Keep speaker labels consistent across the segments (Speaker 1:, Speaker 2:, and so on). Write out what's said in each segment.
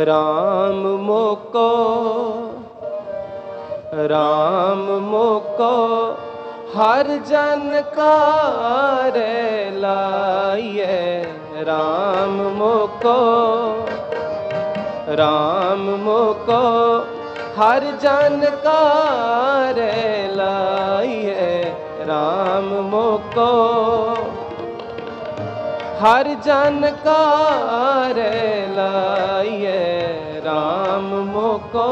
Speaker 1: ਰਾਮ ਮੋਕੋ ਰਾਮ ਮੋਕੋ, ਹਰ ਜਨ ਕਾਰ ਲਾਈਏ ਰਾਮ ਮੋਕੋ ਰਾਮ ਮੋਕੋ, ਹਰ ਜਨ ਕਾਰ ਲਾਈਏ ਰਾਮ ਮੋਕੋ ਹਰ ਜਨ ਕਾਰ ਲਾਈਏ RAM ਮੋਕੋ।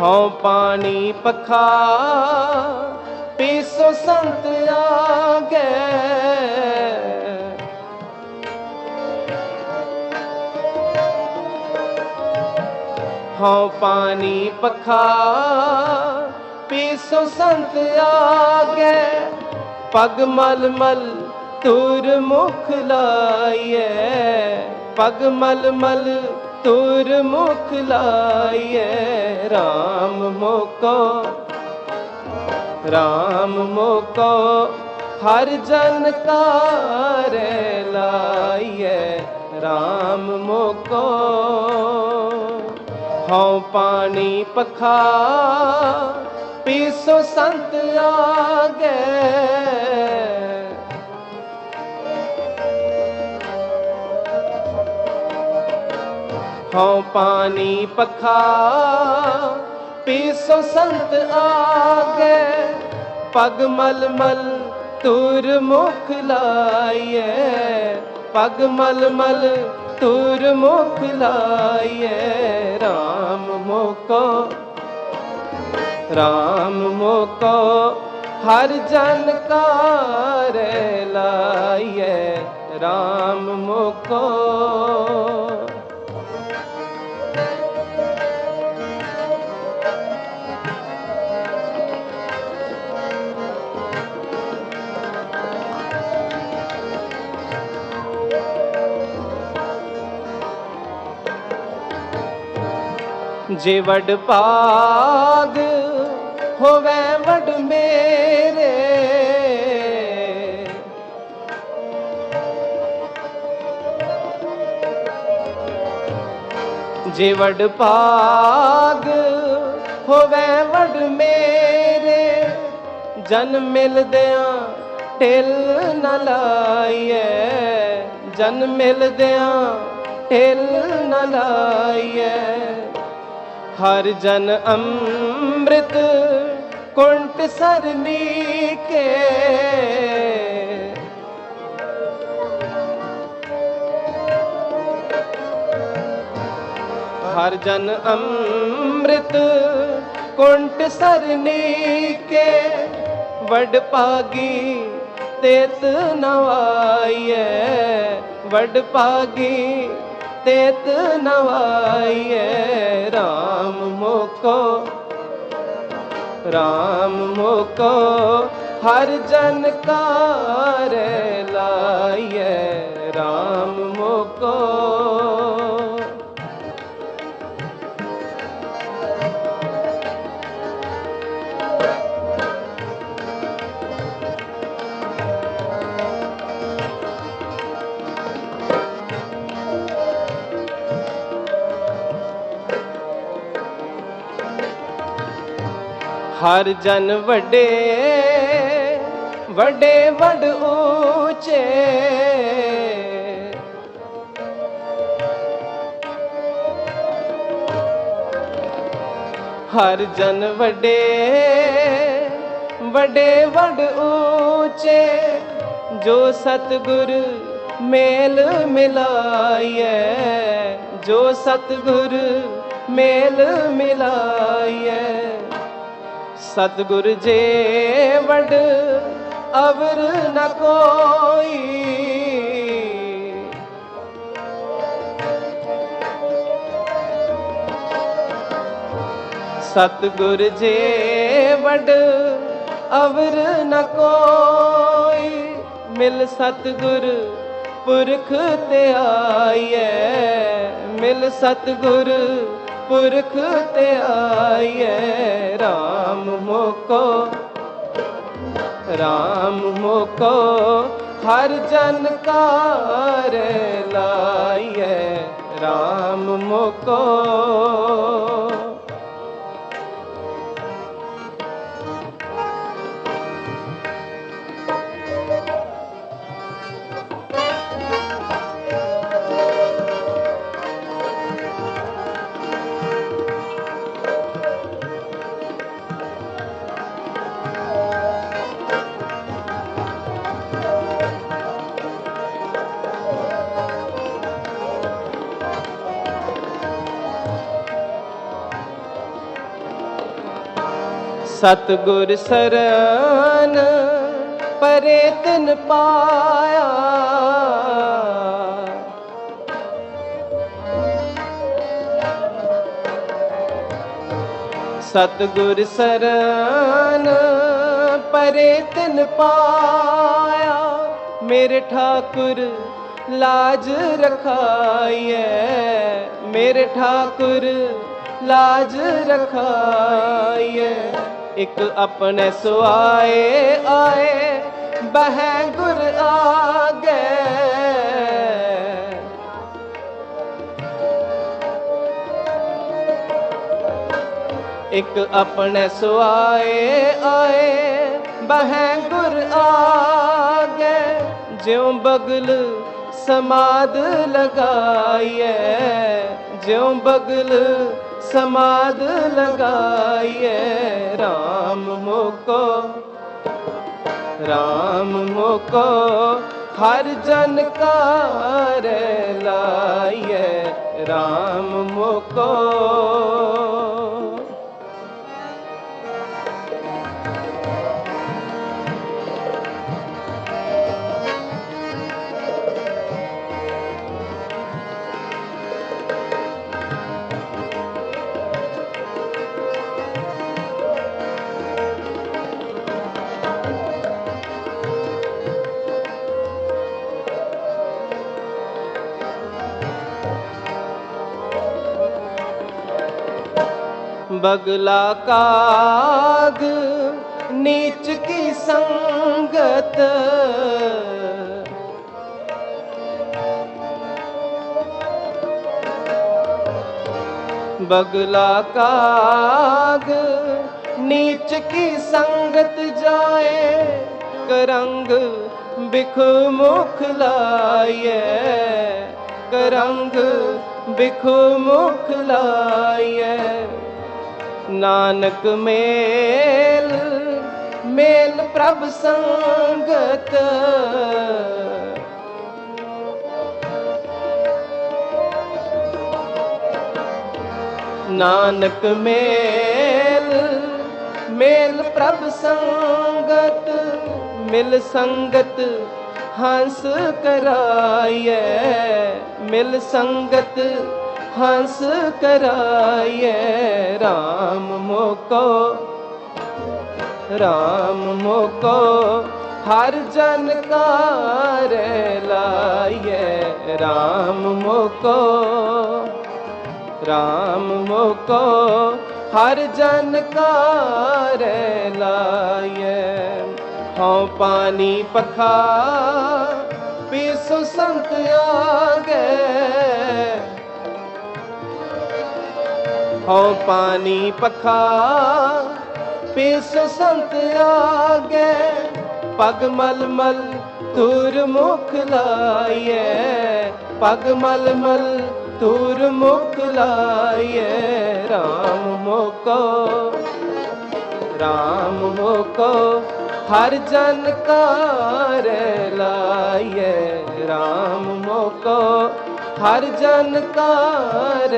Speaker 1: ਹਉ ਪਾਣੀ ਪਖਾ, ਪੀਸੋ ਸੰਤ ਆਗੇ। ਹਉ ਪਾਣੀ ਪਖਾ, ਪੀਸੋ ਸੰਤ ਆਗੇ। ਪਗ ਮਲ ਮਲ ਤੁਰ ਮੁਖ ਲਾਈਏ ਪਗ ਮਲ ਮਲ ਤੁਰ ਮੁਖ ਲਾਈਏ RAM ਮੋਕੋ RAM ਮੋਕੋ, ਹਰ ਜਨ ਕਾਰ ਲਾਈਏ RAM ਮੋਕੋ, ਹਉ ਪਾਣੀ ਪਖਾ, ਪੀਸੋ ਸੰਤ ਆਗੇ। ਹਉ ਪਾਣੀ ਪਖਾ, ਪੀਸੋ ਸੰਤ ਆਗੇ। ਪਗ ਮਲ ਮਲ ਤੁਰ ਮੁਖ ਲਾਈਏ, ਪਗ ਮਲ ਮਲ ਤੁਰ ਮੁਖ ਲਾਈਏ। RAM ਮੋਕੋ RAM ਮੋਕੋ, ਹਰ ਜਨ ਕਾਰ ਲਾਈਏ। RAM ਮੋਕੋ। ਜੇ ਵਡ ਪਾਗ ਹੋਵੇ ਵਡ ਮੇਰੇ। ਜੇ ਵਡ ਭਾਗ ਹੋਵੇ ਵਡ ਮੇਰੇ, ਜਨ ਮਿਲਦਿਆਂ ਢਿਲ ਨ ਲਾਈਏ। ਜਨ ਮਿਲਦਿਆਂ ਢਿਲ ਨ ਲਾਈਏ। ਹਰ ਜਨ ਅੰਮ੍ਰਿਤ ਕੁੰਟ ਸਰਨੀ ਕੇ। ਹਰ ਜਨ ਅੰਮ੍ਰਿਤ ਕੁੰਟ ਸਰਨੀ ਕੇ। ਵਡ ਪਾਗੀ ਤੇਤ ਨਵਾਈਏ ਵਡ ਪਾਗੀ ਤੇਤ ਨਵਾਈਏ RAM ਮੋਕੋ RAM ਮੋਕੋ ਹਰ ਜਨ ਕਾਰ ਲਾਈਏ RAM ਮੋਕੋ। ਹਰ ਜਨ ਵੱਡੇ ਵੱਡੇ ਵੱਡ ਉੱਚੇ ਹਰ ਜਨ ਵੱਡੇ ਵੱਡੇ ਵੱਡ ਉੱਚੇ ਜੋ ਸਤਗੁਰ ਮੇਲ ਮਿਲਾਈਐ, ਜੋ ਸਤਗੁਰ ਮੇਲ ਮਿਲਾਈਐ। ਸਤਗੁਰ ਜੇ ਵਡ ਅਵਰ ਨ ਕੋਈ। ਸਤਗੁਰ ਜੇ ਵਡ ਅਵਰ ਨ ਕੋਈ, ਮਿਲ ਸਤਗੁਰ ਪੁਰਖ ਤੇ ਆਈਐ। ਮਿਲ ਸਤਗੁਰ ਪੁਰਖ ਤੇ ਆਈਐ RAM ਮੋਕੋ। RAM ਮੋਕੋ ਹਰ ਜਨ ਕਾਰ ਲਾਈਐ RAM ਮੋਕੋ। ਸਤਗੁਰ ਸਰਨ ਪਰੇ ਤਿਨ ਪਾਇਆ। ਸਤਗੁਰ ਸਰਨ ਪਰੇ ਤਿਨ ਪਾਇਆ। ਮੇਰੇ ਠਾਕੁਰ ਲਾਜ ਰਖਾਈਐ। ਮੇਰੇ ਠਾਕੁਰ ਲਾਜ ਰਖਾਈਐ। ਇੱਕ ਆਪਣੇ ਸੁਆਏ ਆਏ ਬਹਿ ਗੁਰ ਆਗੇ। ਇੱਕ ਆਪਣੇ ਸੁਆਏ ਆਏ ਬਹਿ ਗੁਰ ਆਗੇ। ਜਿਉ ਬਗਲ ਸਮਾਦ ਲਗਾਈਐ ਜਿਉ ਬਗਲ ਸਮਾਦ ਲਗਾਈਐ RAM ਮੋਕੋ RAM ਮੋਕੋ ਹਰ ਜਨ ਕਾਰ ਲਾਈਐ RAM ਮੋਕੋ। बगला काग नीच की संगत बगला काग नीच की संगत जाए करंग बिख मुख लाए करंग बिख मुख लाए ਨਾਨਕ ਮੇਲ ਮੇਲ ਪ੍ਰਭ ਸੰਗਤ। ਨਾਨਕ ਮੇਲ ਮੇਲ ਪ੍ਰਭ ਸੰਗਤ, ਮਿਲ ਸੰਗਤ ਹੰਸ ਕਰਾਈਐ, ਮਿਲ ਸੰਗਤ ਹੰਸ ਕਰਾਈਐ RAM ਮੋਕੋ RAM ਮੋਕੋ, ਹਰ ਜਨ ਕਾਰ ਲਾਈਐ RAM ਮੋਕੋ RAM ਮੋਕੋ, ਹਰ ਜਨ ਕਾਰ ਲਾਈਐ ਹਉ ਪਾਣੀ ਪਖਾ, ਪੀਸੋ ਸੰਤ ਆਗੇ। ਹਉ ਪਾਣੀ ਪਖਾ, ਪਿਸ ਸੰਤ ਆਗੇ, ਪਗ ਮਲ ਮਲ ਤੁਰ ਮੁਖ ਲਾਈਐ ਪਗ ਮਲ ਮਲ ਤੁਰ ਮੁਖ ਲਾਈਐ RAM ਮੋਕੋ RAM ਮੋਕੋ, ਹਰ ਜਨ ਕਾਰ ਲਾਈਐ RAM ਮੋਕੋ ਹਰ ਜਨ ਕਾਰ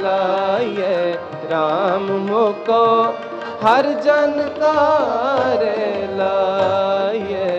Speaker 1: ਲਾਏ RAM ਮੋਕੋ। ਹਰ ਜਨ ਕਾਰ ਲਾਏ